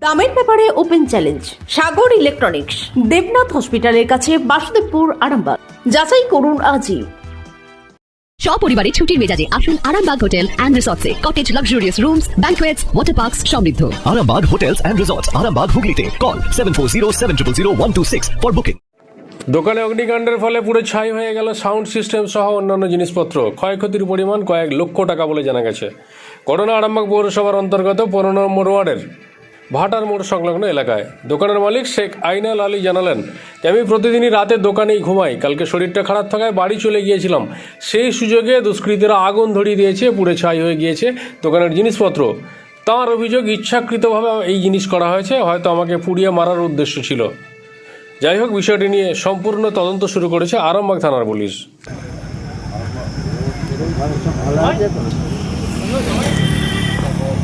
দামের ব্যাপারে open challenge Sagar electronics Debnath হসপিটালের কাছে বাসুদেবপুর আরামবাগ। যাচাই করুন আজই। সপরিবারে ছুটির মেজাজে আসুন Arambagh hotel and রিসর্টসে। Cottage luxurious rooms banquets water parks সমৃদ্ধ। Arambag Hotels and Resorts, Arambag Hooghly Call 740 for booking. দোকানে অগ্নিকাণ্ডের ফলে পুরো ছাই হয়ে গেল সাউন্ড সিস্টেম সহ অন্যান্য জিনিসপত্র। ক্ষয়ক্ষতির পরিমাণ কয়েক লক্ষ টাকা বলে জানা গেছে। ঘটনা আরামবাগ পৌরসভার অন্তর্গত পনেরো নম্বর ওয়ার্ডের ভাটার মোড় সংলগ্ন এলাকায়। দোকানের মালিক শেখ আইনাল আলী জানালেন যে আমি প্রতিদিনই রাতে দোকানেই ঘুমাই। কালকে শরীরটা খারাপ থাকায় বাড়ি চলে গিয়েছিলাম। সেই সুযোগে দুষ্কৃতীরা আগুন ধরিয়ে দিয়েছে, পুড়ে ছাই হয়ে গিয়েছে দোকানের জিনিসপত্র। তার অভিযোগ ইচ্ছাকৃতভাবে এই জিনিস করা হয়েছে, হয়তো আমাকে পুড়িয়ে মারার উদ্দেশ্য ছিল। যাই হোক, বিষয়টি নিয়ে সম্পূর্ণ তদন্ত শুরু করেছে আরামবাগ থানার পুলিশ।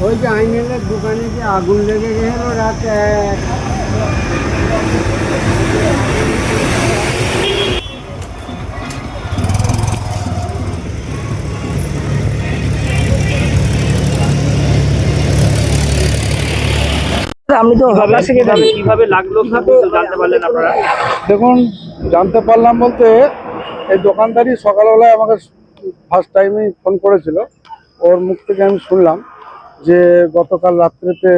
ওই যে আইনেলের দোকানে যে আগুন লেগে গেল রাত। এক আপনি তো কীভাবে লাগল? জানতে পারলেন আপনারা? দেখুন জানতে পারলাম বলতে এই দোকানদারই সকালবেলায় আমাকে ফার্স্ট টাইমই ফোন করেছিল। ওর মুখ থেকে আমি শুনলাম। যে গতকাল রাত্রেতে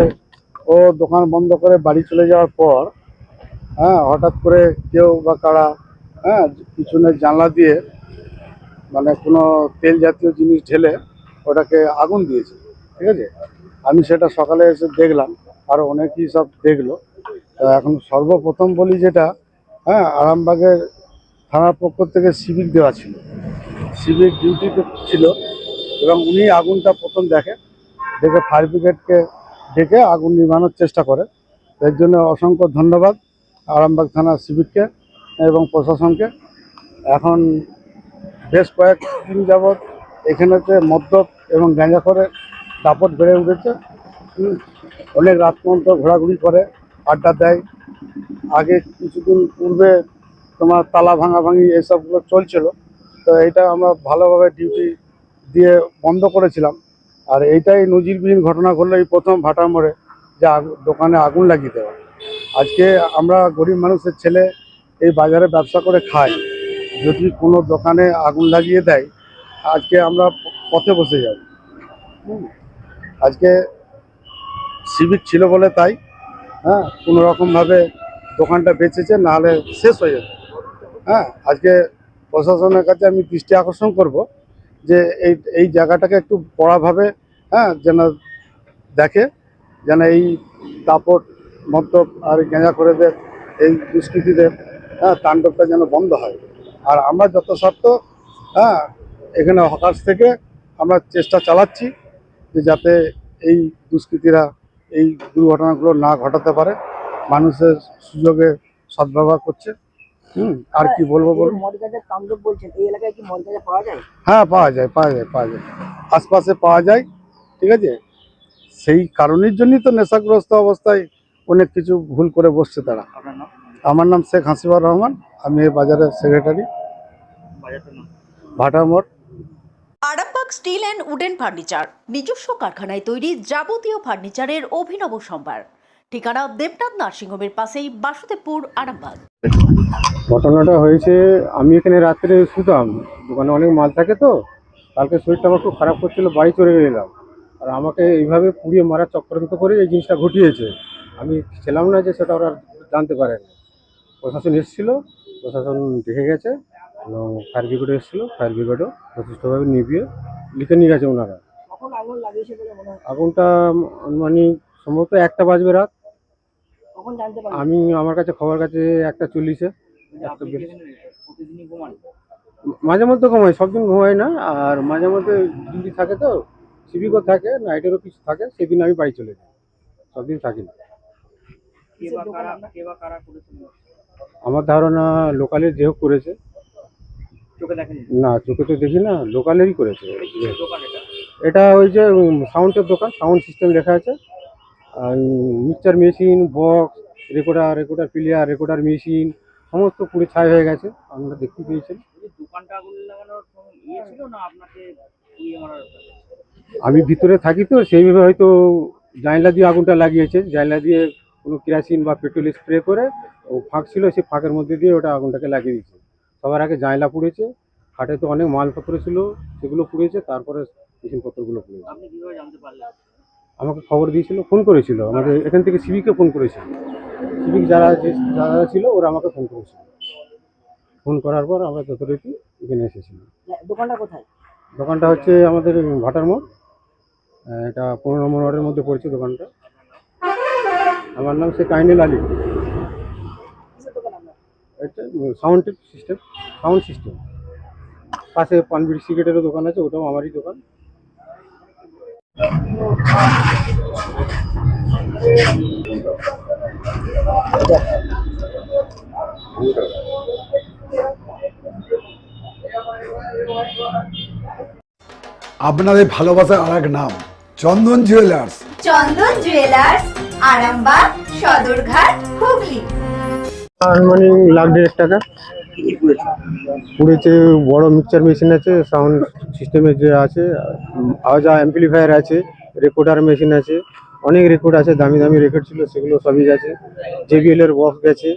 ও দোকান বন্ধ করে বাড়ি চলে যাওয়ার পর হ্যাঁ হঠাৎ করে কেউ বা কারা হ্যাঁ পিছনে জানলা দিয়ে মানে কোনো তেল জাতীয় জিনিস ঢেলে ওটাকে আগুন দিয়েছে, ঠিক আছে? আমি সেটা সকালে এসে দেখলাম, আর অনেকেই সব দেখল। এখন সর্বপ্রথম বলি যেটা হ্যাঁ আরামবাগের থানার পক্ষ থেকে সিভিক দেওয়া ছিল। সিভিক ডিউটিতে ছিল এবং উনি আগুনটা প্রথম দেখে দেখে ফায়ার ব্রিগেডকে ডেকে আগুন নিভানোর চেষ্টা করে। এর জন্য অসংখ্য ধন্যবাদ আরামবাগ থানার সিভিককে এবং প্রশাসনকে। এখন বেশ কয়েকদিন যাবৎ এখানেতে মদ্যপ এবং গাঁজা করে দাপট বেড়ে উঠেছে। অনেক রাত পর্যন্ত ঘোরাঘুরি করে, আড্ডা দেয়। আগে কিছুদিন পূর্বে তোমার তালা ভাঙা ভাঙি এসবগুলো চলছিল। তো এটা আমরা ভালোভাবে ডিউটি দিয়ে বন্ধ করেছিলাম। আর এইটাই নজিরবিহীন ঘটনা ঘটলো এই প্রথম ভাটা মোড়ে যে দোকানে আগুন লাগিয়ে দেওয়া। আজকে আমরা গরিব মানুষের ছেলে এই বাজারে ব্যবসা করে খাই। যদি কোনো দোকানে আগুন লাগিয়ে দেয়, আজকে আমরা পথে বসে যাব। হুম। আজকে সিভিক ছিল বলে তাই হ্যাঁ কোনো রকমভাবে দোকানটা বেঁচেছে, নাহলে শেষ হয়ে যেত। হ্যাঁ আজকে প্রশাসনের কাছে আমি দৃষ্টি আকর্ষণ করব। যে এই এই জায়গাটাকে একটু কড়াভাবে হ্যাঁ যেন দেখে, যেন এই দাপট মদ্যপ আর গেঁজা করে দেয় এই দুষ্কৃতিদের হ্যাঁ তাণ্ডবটা যেন বন্ধ হয়। আর আমরা যত হ্যাঁ এখানে হকার্স থেকে আমরা চেষ্টা চালাচ্ছি যে যাতে এই দুষ্কৃতীরা এই দুর্ঘটনাগুলো না ঘটাতে পারে, মানুষের সুযোগে সদ্ব্যবহার করছে। হুম আর কি বলব বলুন? মদগাজের তাণ্ডব বলছেন এই এলাকায় কি মদগাজা পাওয়া যায়? হ্যাঁ পাওয়া যায় পাওয়া যায় পাওয়া যায়। আশপাশে পাওয়া যায় ঠিক আছে? সেই কারণের জন্যই তো নেশাগ্রস্ত অবস্থায় অনেক কিছু ভুল করে বসছে তারা। আমার নাম শেখ হাসিবুর রহমান আমি এই বাজারের secretary Bhatamor Arambagh steel and wooden furniture নিজস্ব কারখানায় তৈরি যাবতীয় ফার্নিচারের অভিনব সম্ভার। ঠিকানা দেবনাথ নার্সিংহোমের পাশেই বাসুদেবপুর আরামবাগ। ঘটনাটা হয়েছে আমি এখানে রাত্রে শুতাম দোকানে অনেক মাল থাকে তো কালকে শরীরটা আমার খুব খারাপ করছিল বাড়ি চলে গেলাম। আর আমাকে এইভাবে পুড়িয়ে মারার চক্রান্ত করে এই জিনিসটা ঘটিয়েছে। আমি ছিলাম না যে সেটা ওরা জানতে পারেন প্রশাসন এসেছিল প্রশাসন দেখে গেছে এবং ফায়ার ব্রিগেড এসেছিল ফায়ার ব্রিগেডও যথেষ্টভাবে নিভিয়ে লিখে নিয়ে গেছে ওনারা। আগুনটা মানে সম্ভবত একটা বাজবে রাত। কখন জানতে পারলেন? আমি আমার কাছে খবর কাছে একটা চল্লিশে যে আপনি প্রতিদিনই ঘুমান? মাঝে মধ্যে ঘুমাই সব দিন ঘুমাই না আর মাঝে মধ্যে ডিউটি থাকে তো সিভিকও থাকে নাইটেরও কিছু থাকে সেদিন আমি বাড়ি চলে যাই সব দিন থাকি না। আমার ধারণা লোকালের যে হোক করেছে। না চোখে তো দেখি না লোকালেরই করেছে। দোকান এটা? এটা ওই যে সাউন্ডের দোকান সাউন্ড সিস্টেম লেখা আছে। Mixture machine box recorder recorder player recorder machine সমস্ত পুরো ছাই হয়ে গেছে আপনারা দেখতে পেয়েছেন। ইয়ে ইয়ে আমি ভিতরে থাকি তো সেইভাবে হয়তো জানলা দিয়ে আগুনটা লাগিয়েছে। জানলা দিয়ে কোনো কেরাসিন বা পেট্রোল স্প্রে করে ও ফাঁক ছিল সেই ফাঁকের মধ্যে দিয়ে ওটা আগুনটাকে লাগিয়ে দিয়েছে। সবার আগে জানলা পুড়েছে খাটে তো অনেক মালপত্র ছিল সেগুলো পুড়েছে তারপরে মেশিনপত্রগুলো পুড়েছে। আমাকে খবর দিয়েছিল ফোন করেছিল। আমাদের এখান থেকে সিভিকে ফোন করেছিল। সিভিক যারা যে যারা ছিল ওরা আমাকে ফোন করেছিল। ফোন করার পর আমরা যথারীতি এখানে এসেছিলাম। দোকানটা কোথায়? দোকানটা হচ্ছে আমাদের ভাটার মোড়। এটা পনেরো নম্বর ওয়ার্ডের মধ্যে পড়ছে দোকানটা। আমার নাম সে কাইনেল আলী। এটা সাউন্ড সিস্টেম সাউন্ড সিস্টেম। পাশে পানবিড়ি সিগারেটেরও দোকান আছে ওটাও আমারই দোকান। আপনাদের ভালোবাসার আর এক নাম চন্দন জুয়েলার্স চন্দন জুয়েলার্স আরামবাগ সদরঘাট হুগলি। আনুমানিক লাখ দেড়েক টাকা। পুড়েছে, বড় মিক্সচার মেশিন আছে সাউন্ড সিস্টেমের যে আছে আওয়াজ অ্যাম্পলিফায়ার আছে রেকর্ডার মেশিন আছে, অনেক রেকর্ড আছে, দামি দামি রেকর্ড ছিল, সেগুলো সবই গেছে জেবিএল এর বক্স গেছে,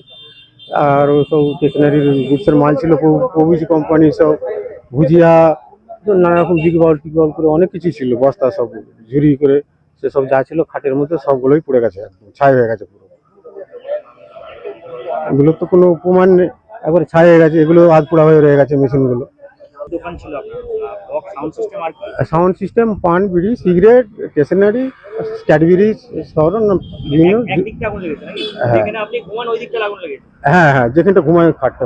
আর সব স্টেশনারি গুডসের মাল ছিল প্রভৃতি কোম্পানি সব, ভুজিয়া নানা রকম বিগ বাউল টিক বাউল করে অনেক কিছু ছিল, বস্তা সব ঝুরি করে সেসব যা ছিল, খাটের মধ্যে সবগুলোই পড়ে গেছে, একদম, ছাই হয়ে গেছে পুরো। এগুলো তো কোনো প্রমাণ নেই। একবারে ছাই হয়ে গেছে এগুলো আধ পোড়া হয়ে রয়ে গেছে মেশিনগুলো। দোকান ছিল সাউন্ড সিস্টেম পান বিড়ি সিগারেট স্টেশনারি ক্যাডবেরি না- বিভিন্ন হ্যাঁ। হ্যাঁ হ্যাঁ যেখানটা ঘুমায় খাটটা